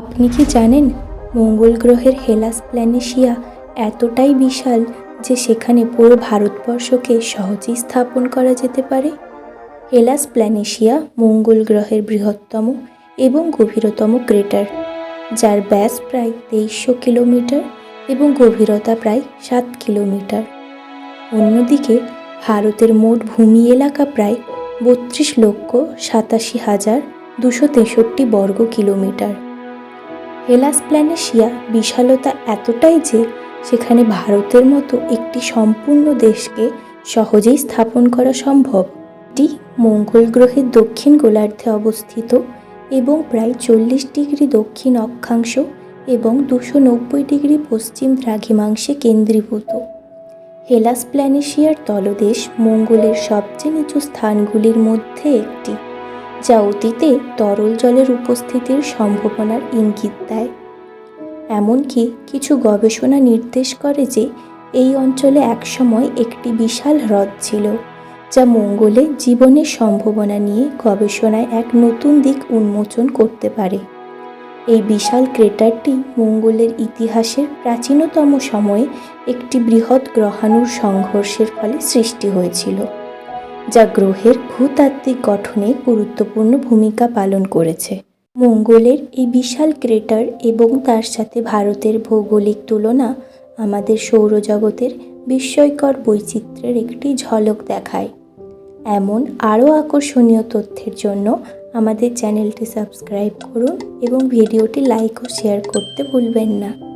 আপনি কি জানেন মঙ্গল গ্রহের হেলাস প্ল্যানেশিয়া এতটাই বিশাল যে সেখানে পুরো ভারতবর্ষকে সহজেই স্থাপন করা যেতে পারে? হেলাস প্ল্যানেশিয়া মঙ্গল গ্রহের বৃহত্তম এবং গভীরতম ক্রেটার, যার ব্যাস প্রায় তেইশশো কিলোমিটার এবং গভীরতা প্রায় সাত কিলোমিটার। অন্যদিকে, ভারতের মোট ভূমি এলাকা প্রায় বত্রিশ লক্ষ সাতাশি হাজার দুশো তেষট্টি বর্গ কিলোমিটার। হেলাস প্ল্যানেশিয়া বিশালতা এতটাই যে সেখানে ভারতের মতো একটি সম্পূর্ণ দেশকে সহজেই স্থাপন করা সম্ভব। এটি মঙ্গল গ্রহের দক্ষিণ গোলার্ধে অবস্থিত এবং প্রায় চল্লিশ ডিগ্রি দক্ষিণ অক্ষাংশ এবং দুশো নব্বই ডিগ্রি পশ্চিম দ্রাঘিমাংশে কেন্দ্রীভূত। হেলাস প্ল্যানেশিয়ার তলদেশ মঙ্গলের সবচেয়ে নিচু স্থানগুলির মধ্যে একটি। যা অতীতে তরল জলের উপস্থিতির সম্ভাবনার ইঙ্গিত দেয়। এমনকি কিছু গবেষণা নির্দেশ করে যে এই অঞ্চলে একসময় একটি বিশাল হ্রদ ছিল, যা মঙ্গলে জীবনের সম্ভাবনা নিয়ে গবেষণায় এক নতুন দিক উন্মোচন করতে পারে। এই বিশাল ক্রেটারটি মঙ্গলের ইতিহাসের প্রাচীনতম সময়ে একটি বৃহৎ গ্রহাণুর সংঘর্ষের ফলে সৃষ্টি হয়েছিল। যা গ্রহের ভূতাত্ত্বিক গঠনে গুরুত্বপূর্ণ ভূমিকা পালন করেছে। মঙ্গলের এই বিশাল ক্রেটার এবং তার সাথে ভারতের ভৌগোলিক তুলনা আমাদের সৌরজগতের বিস্ময়কর বৈচিত্র্যের একটি ঝলক দেখায়। এমন আরও আকর্ষণীয় তথ্যের জন্য আমাদের চ্যানেলটি সাবস্ক্রাইব করুন এবং ভিডিওটি লাইক ও শেয়ার করতে ভুলবেন না।